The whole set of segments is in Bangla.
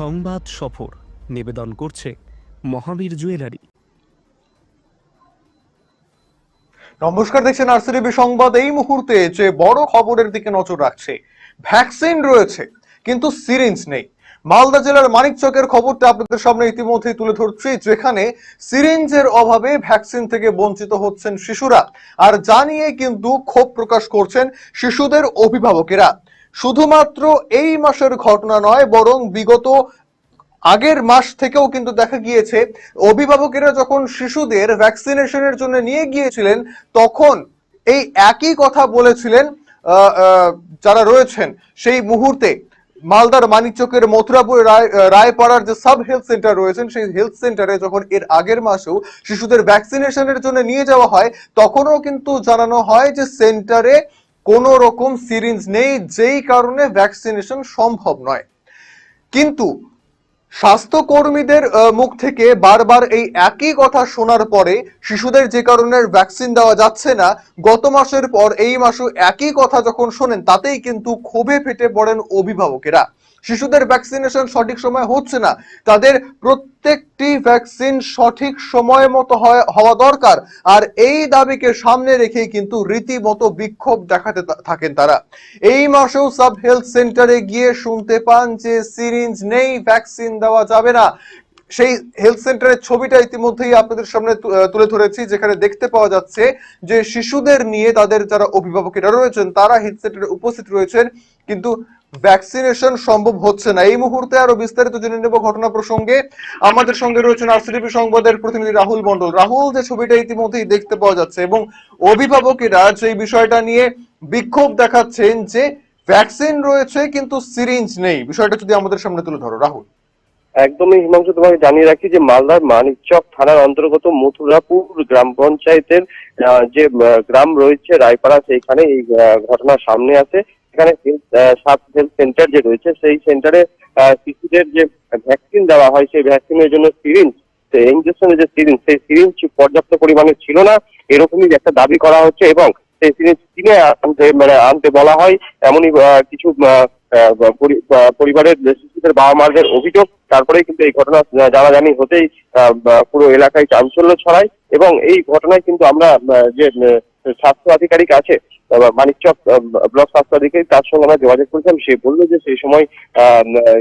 সংবাদ সফর নিবেদন করছে মহাবীর জুয়েলারি। নমস্কার, দেখছেন আরসিটিভি সংবাদ। এই মুহূর্তে যে বড় খবরের দিকে নজর রাখছে, ভ্যাকসিন রয়েছে, কিন্তু সিরিঞ্জ নেই। মালদা জেলার মানিকচকের খবরটা আপনাদের সামনে ইতিমধ্যেই তুলে ধরছি, যেখানে সিরিঞ্জের অভাবে ভ্যাকসিন থেকে বঞ্চিত হচ্ছেন শিশুরা। আর জানিয়ে কিন্তু ক্ষোভ প্রকাশ করছেন শিশুদের অভিভাবকেরা। শুধুমাত্র এই মাসের ঘটনা নয়, বরং বিগত আগের মাস থেকেও কিন্তু দেখা গিয়েছে, অভিভাবকেরা যখন শিশুদের ভ্যাকসিনেশনের জন্য নিয়ে গিয়েছিলেন, তখন এই একই কথা বলেছিলেন যারা রয়েছেন, সেই মুহূর্তে মালদার মানিকচকের মথুরাপুর রায় রায়পাড়ার যে সাব হেলথ সেন্টার রয়েছেন, সেই হেলথ সেন্টারে যখন এর আগের মাসেও শিশুদের ভ্যাকসিনেশনের জন্য নিয়ে যাওয়া হয়, তখনও কিন্তু জানানো হয় যে সেন্টারে কোনো রকম সিরিঞ্জ নেই, যেই কারণে ভ্যাকসিনেশন সম্ভব নয়। কিন্তু স্বাস্থ্যকর্মীদের মুখ থেকে বারবার এই একই কথা শোনার পরে শিশুদের যে কারণে ভ্যাকসিন দেওয়া যাচ্ছে না, গত মাসের পর এই মাসও একই কথা যখন শোনেন, তাতেই কিন্তু ক্ষোভে ফেটে পড়েন অভিভাবকেরা। শিশুদের ভ্যাকসিনেশন সঠিক সময় হচ্ছে না। তাদের প্রত্যেকটি ভ্যাকসিন সঠিক সময় মতো হওয়া দরকার। আর এই দাবিকে সামনে রেখেই কিন্তু রীতিমতো বিক্ষোভ দেখাতে থাকেন তারা। এই মাসেও সাব হেলথ সেন্টারে গিয়ে শুনতে পান যে সিরিঞ্জ নেই ভ্যাকসিন দেওয়া যাবে না। সেই হেলথ সেন্টারের ছবিটা ইতিমধ্যেই আপনাদের সামনে তুলে ধরেছি, যেখানে দেখতে পাওয়া যাচ্ছে যে শিশুদের নিয়ে তাদের যারা অভিভাবকেরা রয়েছেন, তারা হেলথ সেন্টারে উপস্থিত রয়েছেন। কিন্তু ভ্যাকসিনেশন সম্ভব হচ্ছে না। এই মুহূর্তে আরও বিস্তারিত জেনে নেব ঘটনা প্রসঙ্গে। আমাদের সঙ্গে রয়েছেন আরসিটিভি সংবাদের প্রতিনিধি রাহুল মন্ডল রাহুল, যে ছবিটা ইতিমধ্যেই দেখতে পাওয়া যাচ্ছে এবং অভিভাবকেরা সেই বিষয়টা নিয়ে বিক্ষোভ দেখাচ্ছেন যে ভ্যাকসিন রয়েছে কিন্তু সিরিঞ্জ নেই। বিষয়টা যদি আমাদের সামনে তুলে ধরো, রাহুল। একদমই হিমাংশু, তোমাকে জানিয়ে রাখি যে মালদার মানিকচক থানার অন্তর্গত মথুরাপুর গ্রাম পঞ্চায়েতের যে গ্রাম রয়েছে, রায়পাড়া, সেইখানে এই ঘটনা সামনে আসে। এখানে সাব হেলথ সেন্টার যে রয়েছে, সেই সেন্টারে শিশুদের যে ভ্যাকসিন দেওয়া হয়, সেই ভ্যাকসিনের জন্য সিরিঞ্জ ইঞ্জেকশনের যে সিরিঞ্জ সেই সিরিঞ্জ পর্যাপ্ত পরিমাণে ছিল না। এরকমই একটা দাবি করা হচ্ছে এবং সেই সিরিঞ্জ কিনে আনতে মানে আনতে বলা হয়। এমনই কিছু পরিবারের শিশুদের বাবা মাদের অভিযোগ। তারপরেই কিন্তু এই ঘটনা জানাজানি হতেই পুরো এলাকায় চাঞ্চল্য ছড়ায়। এবং এই ঘটনায় কিন্তু আমরা যে স্বাস্থ্য আধিকারিক আছে মানিকচক ব্লক স্বাস্থ্য আধিকারিক তার সঙ্গে আমরা যোগাযোগ করেছিলাম। সে বলল যে সেই সময়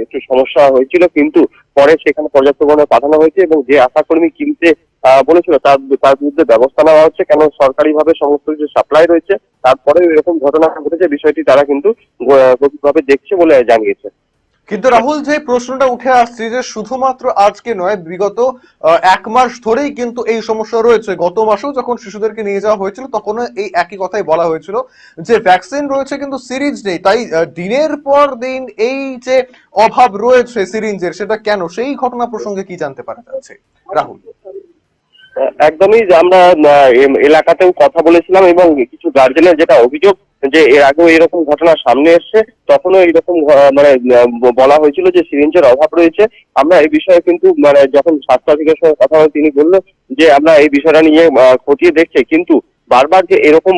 একটু সমস্যা হয়েছিল, কিন্তু পরে সেখানে পর্যাপ্ত পরিমাণে পাঠানো হয়েছে এবং যে আশাকর্মী কিনতে বলেছিল তার তার বিরুদ্ধে ব্যবস্থা নেওয়া হচ্ছে। কেন সরকারি ভাবে সমস্ত কিছু সাপ্লাই রয়েছে তারপরে এরকম ঘটনা ঘটেছে। বিষয়টি তারা কিন্তু গভীরভাবে দেখছে বলে জানিয়েছে। কিন্তু রাহুল, যে প্রশ্নটা উঠে আসছে যে শুধুমাত্র আজকে নয়, বিগত এক মাস ধরেই কিন্তু এই সমস্যা রয়েছে। গত মাসেও যখন শিশুদেরকে নিয়ে যাওয়া হয়েছিল তখন এই একই কথাই বলা হয়েছিল যে ভ্যাকসিন রয়েছে কিন্তু সিরিজ নেই। তাই দিনের পর দিন এই যে অভাব রয়েছে সিরিঞ্জের, সেটা কেন? সেই ঘটনা প্রসঙ্গে কি জানতে পারা যাচ্ছে? রাহুল। একদমই যে আমরা এলাকাতেও কথা বলেছিলাম এবং কিছু গার্জেনের যেটা অভিযোগ যে এর আগেও এরকম ঘটনা সামনে এসছে, তখনও এরকম ঘ- মানে বলা হয়েছিল যে সিরিঞ্জের অভাব রয়েছে। আমরা এই বিষয়ে কিন্তু মানে যখন স্বাস্থ্য অধিকারের সঙ্গে কথা বলে তিনি বলল যে আমরা এই বিষয়টা নিয়ে খতিয়ে দেখছি। কিন্তু বারবার যে এরকম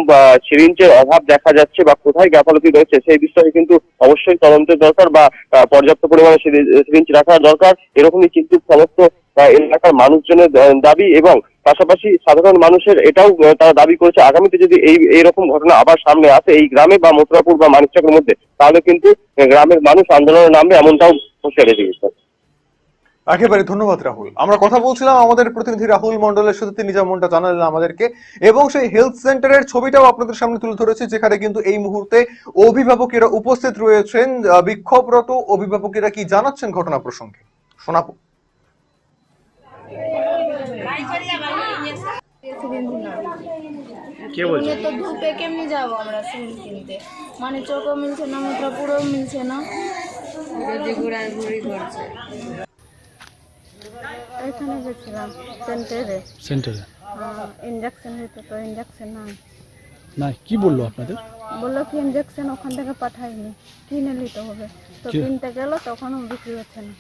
সিরিঞ্জের অভাব দেখা যাচ্ছে বা কোথায় গাফালতি রয়েছে, সেই বিষয়ে কিন্তু অবশ্যই তদন্তের দরকার বা পর্যাপ্ত পরিমাণে সিরিঞ্জ রাখা দরকার। এরকমই কিন্তু সমস্ত এলাকার মানুষজনের দাবি এবং পাশাপাশি সাধারণ মানুষের এটাও তারা দাবি করেছে আগামীতে যদি এই এইরকম ঘটনা আবার সামনে আসে এই গ্রামে বা মথুরাপুর বা মানিকচকের মধ্যে, তাহলে কিন্তু গ্রামের মানুষ আন্দোলনে নামবে এমনটাও হুঁশিয়ারি দিয়েছে। একেবারে ধন্যবাদ রাহুল। আমরা কথা বলছিলাম আমাদের প্রতিনিধি রাহুল মন্ডলের সাথে, তিনি যেমনটা জানালেন আমাদেরকে, এবং সেই হেলথ সেন্টারের ছবিটাও আপনাদের সামনে তুলে ধরেছি, যেখানে কিন্তু এই মুহূর্তে অভিভাবকেরা উপস্থিত রয়েছেন। বিক্ষোভরত অভিভাবকেরা কি জানাচ্ছেন ঘটনা প্রসঙ্গে? শোনাবো। কে বলছে? তো ধূপে কেমনি যাব আমরা কিনতে? মানে চোখও মিলছে না মুদ্রাপুরও মিলছে না। যদি ঘোরাঘুরি করছে এখানে গেছিলাম সেন্টারে। সেন্টারে? ইঞ্জেকশন হইতো তো ইঞ্জেকশন নাই। না কি বলল আপনাদের? বলল কি ইঞ্জেকশন ওখান থেকে পাঠাইনি কিনে নিতে হবে। তো? কিনতে গেল তখনও বিক্রি হচ্ছে না।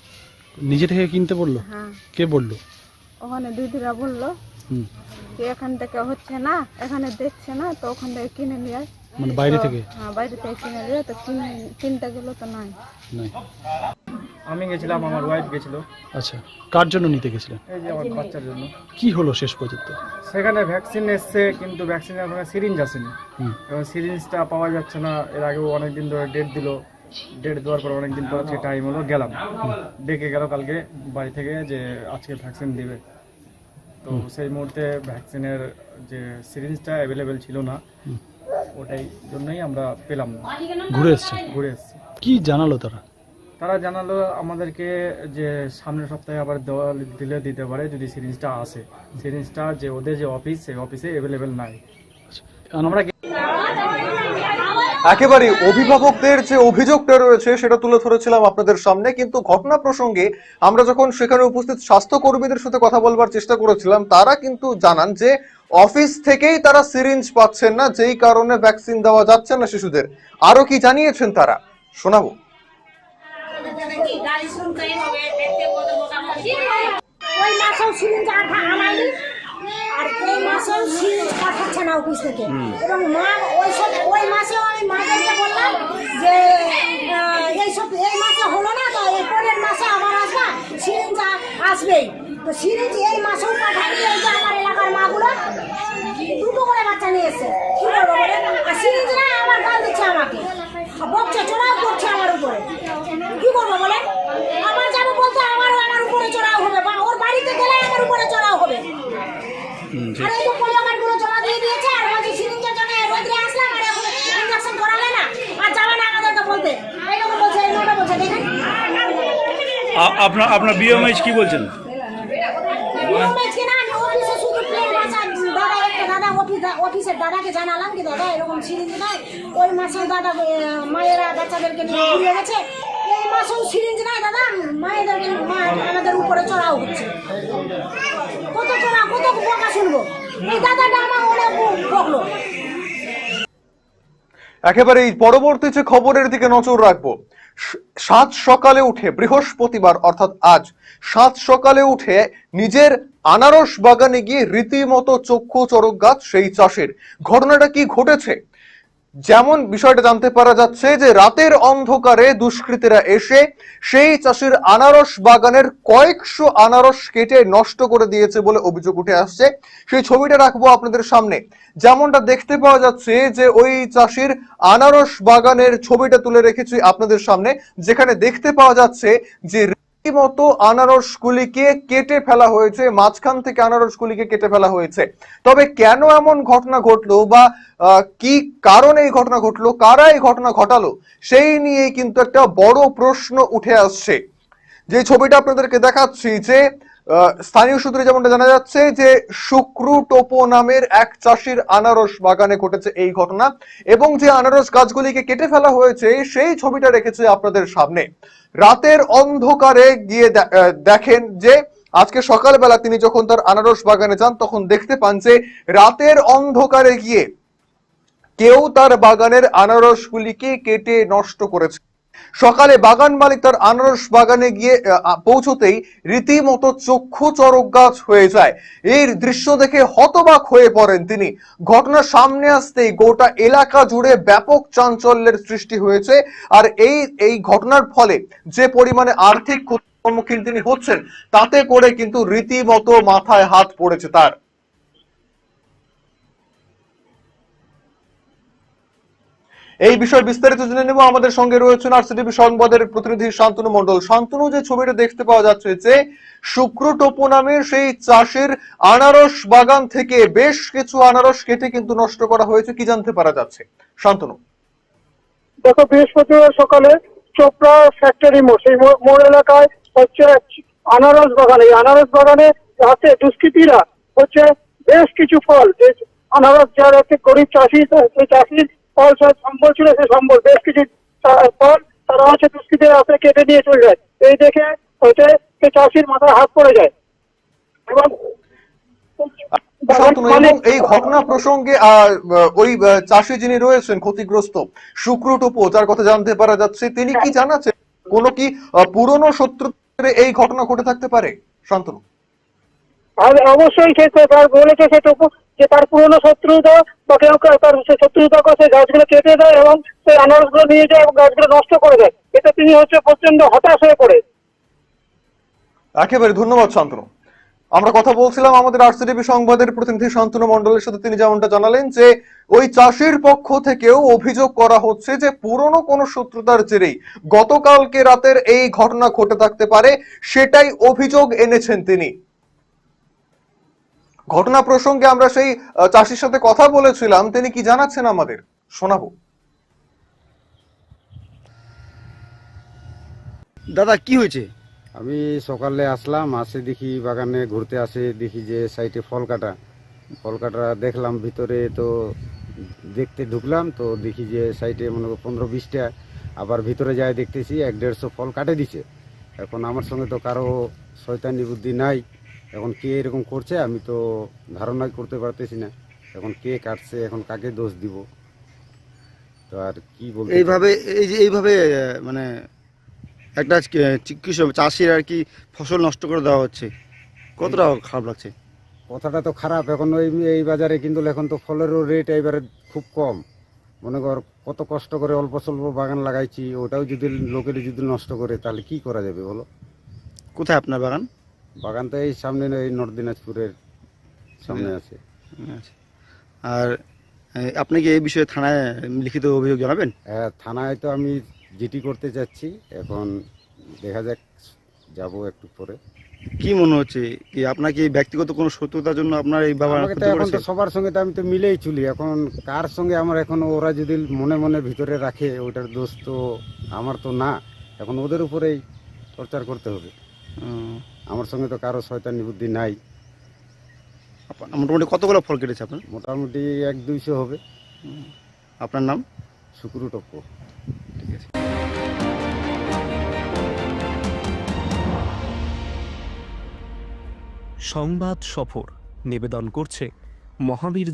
নিজে থেকে কিনতে বলল? হ্যাঁ। কে বলল? ওখানে দিদিরা বলল হুম। কি এখান থেকে হচ্ছে না এখানে দেখছে না তো ওখান থেকে কিনে নিয়ে আয়। মানে বাইরে থেকে? হ্যাঁ বাইরে থেকে কিনে নিয়ে তো কিনে কিনতে গেলো তো নাই। নাই। আমি গেছিলাম আমার ওয়াইফ গেছিল। আচ্ছা কার জন্য নিতে গেছিলেন এই যে আমার বাচ্চার জন্য। কি হলো শেষ পর্যন্ত? সেখানে ভ্যাকসিন এসছে কিন্তু ভ্যাকসিনের ওখানে সিরিঞ্জ আসেনি। হুম। এবং সিরিঞ্জটা পাওয়া যাচ্ছে না এর আগেও অনেক দিন ধরে ডেট দিল। ডেট দেওয়ার পর অনেক দিন পর আজকে টাইম হলো গেলাম। ডেকে গেল কালকে বাড়ি থেকে যে আজকে ভ্যাকসিন দিবে। তো সেই মুহূর্তে ভ্যাকসিনের যে সিরিঞ্জটা অ্যাভেলেবেল ছিল না ওটাই জন্যই আমরা পেলাম না। ঘুরে এসছেন ঘুরে এসেছি। কি জানালো তারা? তারা জানালো আমাদেরকে যে সামনের সপ্তাহে আবার দেওয়া দিলে দিতে পারে যদি সিরিঞ্জটা আসে। সিরিঞ্জটা যে ওদের যে অফিস সেই অফিসে অ্যাভেলেবেল নাই। আমরা একেবারে অভিভাবকদের যে অভিযোগটা রয়েছে সেটা তুলে ধরেছিলাম আপনাদের সামনে, কিন্তু ঘটনা প্রসঙ্গে আমরা যখন সেখানে উপস্থিত স্বাস্থ্য কর্মীদের সাথে কথা বলবার চেষ্টা করেছিলাম, তারা কিন্তু জানান যে অফিস থেকেই তারা সিরিঞ্জ পাচ্ছেন না, যেই কারণে ভ্যাকসিন দেওয়া যাচ্ছে না শিশুদের। আরও কি জানিয়েছেন তারা? শোনাবো। ওই আর এই মাসেও সিরিঞ্জ পাঠাচ্ছে না অফিস থেকে। এবং মা ওই সব ওই মাসেও আমি মাদেরকে বললাম যে আহ, এই সব এই মাসে হলো না তো এই পরের মাসে আবার আসবা সিরিঞ্জ আসবেই। তো সিরিঞ্জ এই মাসেও পাঠায়নি এই যে আমার এলাকার মাগুলো দুটো করে বাচ্চা নিয়ে এসছে। কি করব বলেন? আর সিরিঞ্জ না আমার গাল দিচ্ছে আমাকে। বকছে চড়াও করছে আমার উপরে। কি করব বলেন আমার যাব বলতে আমারও আমার উপরে চড়াও হবে বা ওর বাড়িতে গেলে আমার উপরে চড়াও হবে। আর এই তো পোলিও কার্ডগুলো জমা দিয়ে দিয়েছে আর বলছে সিরিঞ্জের জন্য রোদ্রে আসলাম আর এখন ইঞ্জেকশন করালে না আর যাবে না বলতে এইরকম বলছে এই নোটা বলছে দেখেন। আপনার আপনার বিএমএইচ কি বলছেন? না আমি অফিসে শুধু প্লেন ভাষা দাদা একটা দাদা অফিস অফিসের দাদাকে জানালাম কি দাদা এরকম সিরিঞ্জ নাই। ওই মাসেও দাদা মায়েরা বাচ্চাদেরকে নিয়ে ঘুরিয়ে গেছে এই মাসেও সিরিঞ্জ নাই দাদা। মায়েদেরকে মা আমাদের উপরে চড়াও হচ্ছে। কত চড়া কত একেবারে এই পরবর্তী যে খবরের দিকে নজর রাখব সাত সকালে উঠে, বৃহস্পতিবার, অর্থাৎ আজ, সাত সকালে উঠে নিজের আনারস বাগানে গিয়ে রীতিমতো চক্ষু চরক গাছ, সেই চাষের। ঘটনাটা কি ঘটেছে? যেমন বিষয়টা জানতে পারা যাচ্ছে যে রাতের অন্ধকারে দুষ্কৃতীরা এসে সেই চাষির আনারস বাগানের কয়েকশো আনারস কেটে নষ্ট করে দিয়েছে বলে অভিযোগ উঠে আসছে। সেই ছবিটা রাখব আপনাদের সামনে। যেমনটা দেখতে পাওয়া যাচ্ছে যে ওই চাষির আনারস বাগানের ছবিটা তুলে রেখেছি আপনাদের সামনে, যেখানে দেখতে পাওয়া যাচ্ছে যে রীতিমতো আনারসগুলিকে কেটে ফেলা হয়েছে, মাঝখান থেকে আনারসগুলিকে কেটে ফেলা হয়েছে। তবে কেন এমন ঘটনা ঘটলো বা কি কারণে এই ঘটনা ঘটলো, কারা এই ঘটনা ঘটালো, সেই নিয়ে কিন্তু একটা বড় প্রশ্ন উঠে আসছে। যে ছবিটা আপনাদেরকে দেখাচ্ছি যে স্থানীয় সূত্রে যেমনটা জানা যাচ্ছে যে শুক্রু টোপো নামের এক চাষির আনারস বাগানে ঘটেছে এই ঘটনা এবং যে আনারস গাছগুলিকে কেটে ফেলা হয়েছে, সেই ছবিটা রেখেছে আপনাদের সামনে। রাতের অন্ধকারে গিয়ে দেখেন যে আজকে সকালবেলা তিনি যখন তার আনারস বাগানে যান, তখন দেখতে পান যে রাতের অন্ধকারে গিয়ে কেউ তার বাগানের আনারসগুলিকে কেটে নষ্ট করেছে। সকালে বাগান মালিক তার আনারস বাগানে গিয়ে পৌঁছতেই রীতিমতো চক্ষু চরক গাছ হয়ে যায়। এই দৃশ্য দেখে হতবাক হয়ে পড়েন তিনি। ঘটনা সামনে আসতেই গোটা এলাকা জুড়ে ব্যাপক চাঞ্চল্যের সৃষ্টি হয়েছে। আর এই এই ঘটনার ফলে যে পরিমাণে আর্থিক ক্ষতির সম্মুখীন তিনি হচ্ছেন, তাতে করে কিন্তু রীতিমতো মাথায় হাত পড়েছে তার। এই বিষয়ে বিস্তারিত জেনে নেব। আমাদের সঙ্গে রয়েছেন আরসিটিভি সংবাদের প্রতিনিধি শান্তনু মন্ডল শান্তনু, যে ছবিটা দেখতে পাওয়া যাচ্ছে যে শুক্র টোপো নামের সেই চাষের আনারস বাগান থেকে বেশ কিছু আনারস কেটে কিন্তু নষ্ট করা হয়েছে। কি জানতে পারা যাচ্ছে? শান্তনু। দেখো বৃহস্পতিবার সকালে চোপড়া ফ্যাক্টরি মোড়, সেই মোড়- এলাকায় হচ্ছে আনারস বাগান। এই আনারস বাগানে আছে দুষ্কৃতীরা, হচ্ছে বেশ কিছু ফল। যে আনারস যার হচ্ছে গরিব চাষি, সেই চাষির সম্বল ছিল সেই সম্বল বেশ কিছু তারা হচ্ছে দুষ্কৃতীরা কেটে নিয়ে চলে যায়। এই দেখে হচ্ছে সেই চাষির মাথায় হাত পড়ে যায়। এবং এই ঘটনা প্রসঙ্গে ওই চাষি যিনি রয়েছেন ক্ষতিগ্রস্ত শুক্র টোপো যার কথা জানতে পারা যাচ্ছে তিনি কি জানাচ্ছেন? কোনো কি পুরনো শত্রু এই ঘটনা ঘটে থাকতে পারে? শান্তনু অবশ্যই সে বলেছে সেটুকু যে তার পুরনো শত্রুতা বা কেউ তার শত্রুতা করে সেই গাছগুলো কেটে দেয় এবং সেই আনারসগুলো নিয়ে যায় এবং গাছগুলো নষ্ট করে দেয়। এতে তিনি হচ্ছে প্রচণ্ড হতাশ হয়ে পড়ে। একেবারে ধন্যবাদ, শান্তনু। আমরা কথা বলছিলাম আমাদের আরসিটিভি সংবাদের প্রতিনিধি শান্তনু মন্ডলের সাথে। তিনি যেমনটা জানালেন যে, ওই চাষির পক্ষ থেকেও অভিযোগ করা হচ্ছে যে, পুরনো কোনো শত্রুতার জেরেই গতকালকে রাতের এই ঘটনা ঘটে থাকতে পারে, সেটাই অভিযোগ এনেছেন তিনি। ঘটনা প্রসঙ্গে আমরা সেই চাষির সাথে কথা বলেছিলাম তিনি কি জানাচ্ছেন আমাদের? শোনাবো। দাদা কি হয়েছে? আমি সকালে আসলাম আসে দেখি বাগানে ঘুরতে আসে দেখি যে সাইডে ফল কাটা। ফল কাটা দেখলাম ভিতরে তো দেখতে ঢুকলাম তো দেখি যে সাইডে মনে করো পনেরো বিশটা আবার ভিতরে যায় দেখতেছি এক দেড়শো ফল কাটে দিছে। এখন আমার সঙ্গে তো কারও শয়তানি বুদ্ধি নাই। এখন কে এরকম করছে আমি তো ধারণাই করতে পারতেছি না। এখন কে কাটছে এখন কাকে দোষ দিব? তো আর কি বলব এইভাবে এই যে এইভাবে মানে একটা কৃষক চাষির আর কি ফসল নষ্ট করে দেওয়া হচ্ছে। কতটা খারাপ লাগছে? কথাটা তো খারাপ এখন ওই এই বাজারে কিন্তু এখন তো ফলেরও রেট এবারে খুব কম। মনে কর কত কষ্ট করে অল্প স্বল্প বাগান লাগাইছি ওটাও যদি লোকের যদি নষ্ট করে তাহলে কি করা যাবে বলো? কোথায় আপনার বাগান? বাগান তো এই সামনে এই নর্থ দিনাজপুরের সামনে আছে। আচ্ছা। আর আপনি কি এই বিষয়ে থানায় লিখিত অভিযোগ জানাবেন? হ্যাঁ থানায় তো আমি জিটি করতে চাচ্ছি এখন দেখা যাক যাব একটু পরে। কি মনে হচ্ছে? কি আপনার কি ব্যক্তিগত কোনো শত্রুতার জন্য আপনার এই আমাকে এখন তো সবার সঙ্গে তো আমি তো মিলেই চলি এখন কার সঙ্গে আমার এখন ওরা যদি মনে মনে ভিতরে রাখে ওটার দোষ তো আমার তো না এখন ওদের উপরেই টর্চার করতে হবে। আমার সঙ্গে তো কারও শয়তানি বুদ্ধি নাই। আপনার- মোটামুটি কতগুলো ফল কেটেছে আপনার? মোটামুটি এক দুইশো হবে। আপনার নাম? শুক্রু টপ্প। সংবাদ সফর নিবেদন করছে মহাবীর